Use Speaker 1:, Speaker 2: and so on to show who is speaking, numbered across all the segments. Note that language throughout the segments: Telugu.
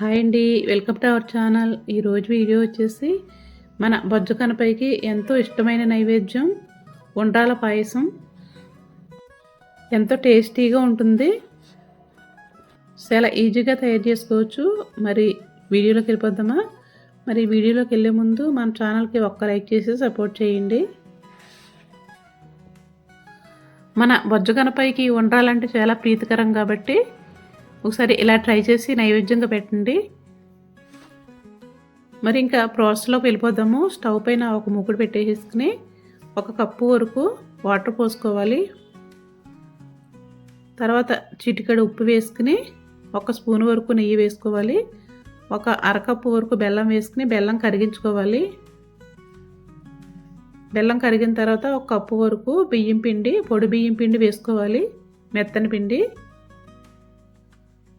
Speaker 1: హాయ్ అండి వెల్కమ్ టు అవర్ ఛానల్. ఈరోజు వీడియో వచ్చేసి మన బొజ్జు కనపైకి ఎంతో ఇష్టమైన నైవేద్యం ఉండ్రాల పాయసం. ఎంతో టేస్టీగా ఉంటుంది. చాలా ఈజీగా తయారు చేసుకోవచ్చు. మరి వీడియోలోకి వెళ్ళిపోద్దామా మరి వీడియోలోకి వెళ్ళే ముందు మన ఛానల్కి ఒక్క లైక్ చేసి సపోర్ట్ చేయండి. మన బొజ్జు కనపైకి ఉండ్రాలంటే చాలా ప్రీతికరం కాబట్టి ఒకసారి ఇలా ట్రై చేసి నైవేద్యంగా పెట్టండి. మరి ఇంకా ప్రాసెస్లోకి వెళ్ళిపోదాము. స్టవ్ పైన ఒక ముగ్గుడు పెట్టేసుకుని ఒక కప్పు వరకు వాటర్ పోసుకోవాలి. తర్వాత చిటికడ ఉప్పు వేసుకుని ఒక స్పూన్ వరకు నెయ్యి వేసుకోవాలి. ఒక అరకప్పు వరకు బెల్లం వేసుకుని బెల్లం కరిగించుకోవాలి. బెల్లం కరిగిన తర్వాత ఒక కప్పు వరకు బియ్యం పిండి పొడి బియ్యం పిండి వేసుకోవాలి. మెత్తని పిండి.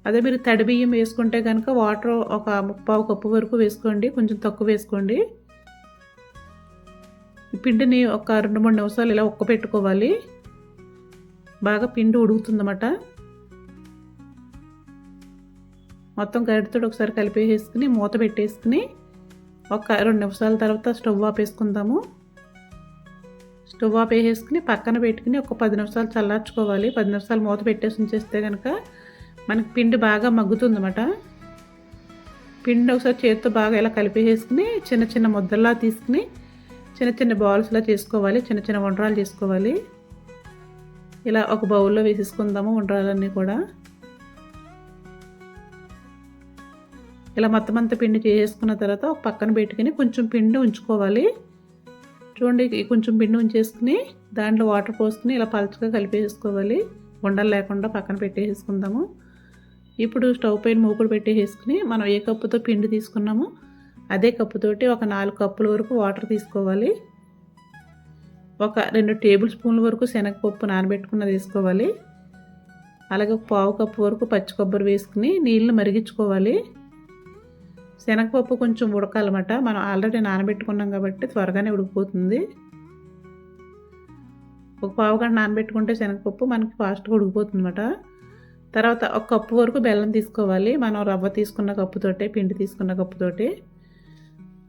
Speaker 1: అదే మీరు తడి బియ్యం వేసుకుంటే కనుక వాటర్ ఒక ముప్పావు కప్పు వరకు వేసుకోండి. కొంచెం తక్కువ వేసుకోండి. పిండిని ఒక రెండు మూడు నిమిషాలు ఇలా ఒక్క పెట్టుకోవాలి. బాగా పిండి ఉడుకుతుందన్నమాట. మొత్తం గరిటతో ఒకసారి కలిపేసుకుని మూత పెట్టేసుకుని ఒక రెండు నిమిషాల తర్వాత స్టవ్ ఆపేసుకుందాము స్టవ్ ఆపేసుకుని పక్కన పెట్టుకుని ఒక పది నిమిషాలు చల్లార్చుకోవాలి. పది నిమిషాలు మూత పెట్టేసి ఉంచేస్తే కనుక మనకి పిండి బాగా మగ్గుతుందన్నమాట. పిండి ఒకసారి చేతితో బాగా ఇలా కలిపేసుకుని చిన్న చిన్న ముద్దల్లా తీసుకుని చిన్న చిన్న బాల్స్లా చేసుకోవాలి చిన్న చిన్న వంటరాలు చేసుకోవాలి. ఇలా ఒక బౌల్లో వేసేసుకుందాము వంటరాలన్నీ కూడా. ఇలా మొత్తం అంతా పిండి చేసేసుకున్న తర్వాత ఒక పక్కన పెట్టుకుని కొంచెం పిండి ఉంచుకోవాలి. చూడండి కొంచెం పిండి ఉంచేసుకుని దాంట్లో వాటర్ పోసుకుని ఇలా పలుచగా కలిపేసుకోవాలి. ఉండలు లేకుండా పక్కన పెట్టేసుకుందాము ఇప్పుడు స్టవ్ పైన మూకుడు పెట్టేసుకుని మనం ఏ కప్పుతో పిండి తీసుకున్నామో అదే కప్పుతోటి ఒక నాలుగు కప్పుల వరకు వాటర్ తీసుకోవాలి. ఒక రెండు టేబుల్ స్పూన్ల వరకు శనగపప్పు నానబెట్టుకున్న తీసుకోవాలి. అలాగే పావు కప్పు వరకు పచ్చి కొబ్బరి వేసుకుని నీళ్ళు మరిగించుకోవాలి. శనగపప్పు కొంచెం ఉడకాలన్నమాట. మనం ఆల్రెడీ నానబెట్టుకున్నాం కాబట్టి త్వరగానే ఉడికిపోతుంది. ఒక పావు గంట నానబెట్టుకుంటే శనగపప్పు మనకి ఫాస్ట్గా ఉడికిపోతుంది అన్నమాట తర్వాత ఒక కప్పు వరకు బెల్లం తీసుకోవాలి. మనం రవ్వ తీసుకున్న కప్పుతోటే పిండి తీసుకున్న కప్పుతోటి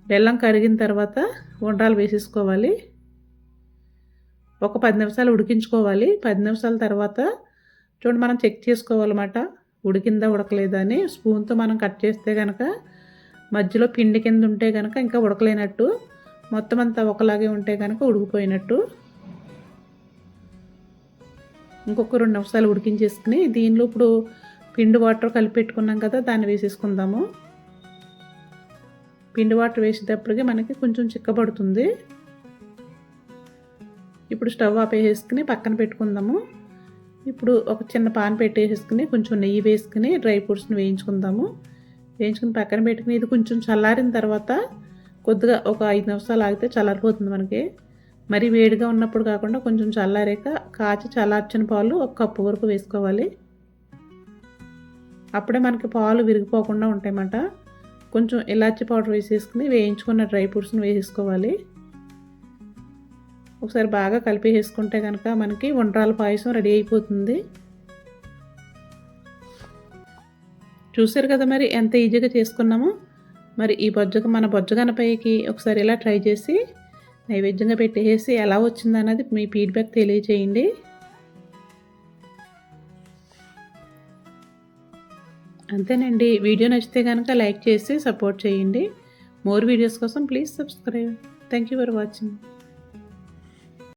Speaker 1: బెల్లం కరిగిన తర్వాత ఉండ్రాలు వేసేసుకోవాలి. ఒక పది నిమిషాలు ఉడికించుకోవాలి. పది నిమిషాల తర్వాత చూడండి మనం చెక్ చేసుకోవాలన్నమాట. ఉడికిందా ఉడకలేదా అని స్పూన్తో మనం కట్ చేస్తే కనుక మధ్యలో పిండి కింద ఉంటే కనుక ఇంకా ఉడకలేనట్టు మొత్తం అంతా ఒకలాగే ఉంటే కనుక ఉడికిపోయినట్టు. ఇంకొక రెండు నిమిషాలు ఉడికించేసుకుని దీనిలో ఇప్పుడు పిండి వాటర్ కలిపి పెట్టుకున్నాం కదా దాన్ని వేసేసుకుందాము. పిండి వాటర్ వేసేటప్పటికి మనకి కొంచెం చిక్కబడుతుంది. ఇప్పుడు స్టవ్ ఆపేసేసుకుని పక్కన పెట్టుకుందాము. ఇప్పుడు ఒక చిన్న పాన్ పెట్టేసేసుకుని కొంచెం నెయ్యి వేసుకుని డ్రై ఫ్రూట్స్ని వేయించుకుందాము. వేయించుకుని పక్కన పెట్టుకుని ఇది కొంచెం చల్లారిన తర్వాత కొద్దిగా ఒక ఐదు నిమిషాలు ఆగితే చల్లారిపోతుంది మనకి. మరి వేడిగా ఉన్నప్పుడు కాకుండా కొంచెం చల్లారాక కాచి చల్లార్చిన పాలు ఒక కప్పు వరకు వేసుకోవాలి. అప్పుడే మనకి పాలు విరిగిపోకుండా ఉంటాయన్నమాట. కొంచెం ఇలాచి పౌడర్ వేసేసుకుని వేయించుకున్న డ్రై ఫ్రూట్స్ని వేసేసుకోవాలి ఒకసారి బాగా కలిపి వేసుకుంటే కనుక మనకి వంటరాల పాయసం రెడీ అయిపోతుంది. చూసారు కదా మరి ఎంత ఈజీగా చేసుకున్నామో? మరి ఈ బొజ్జగ మన బొజ్జగనపైకి ఒకసారి ఇలా ట్రై చేసి నైవేద్యంగా పెట్టేసి ఎలా వచ్చిందన్నది మీ ఫీడ్బ్యాక్ తెలియజేయండి. అంతేనండి. వీడియో నచ్చితే కనుక లైక్ చేసి సపోర్ట్ చేయండి. మోర్ వీడియోస్ కోసం please subscribe. Thank you for watching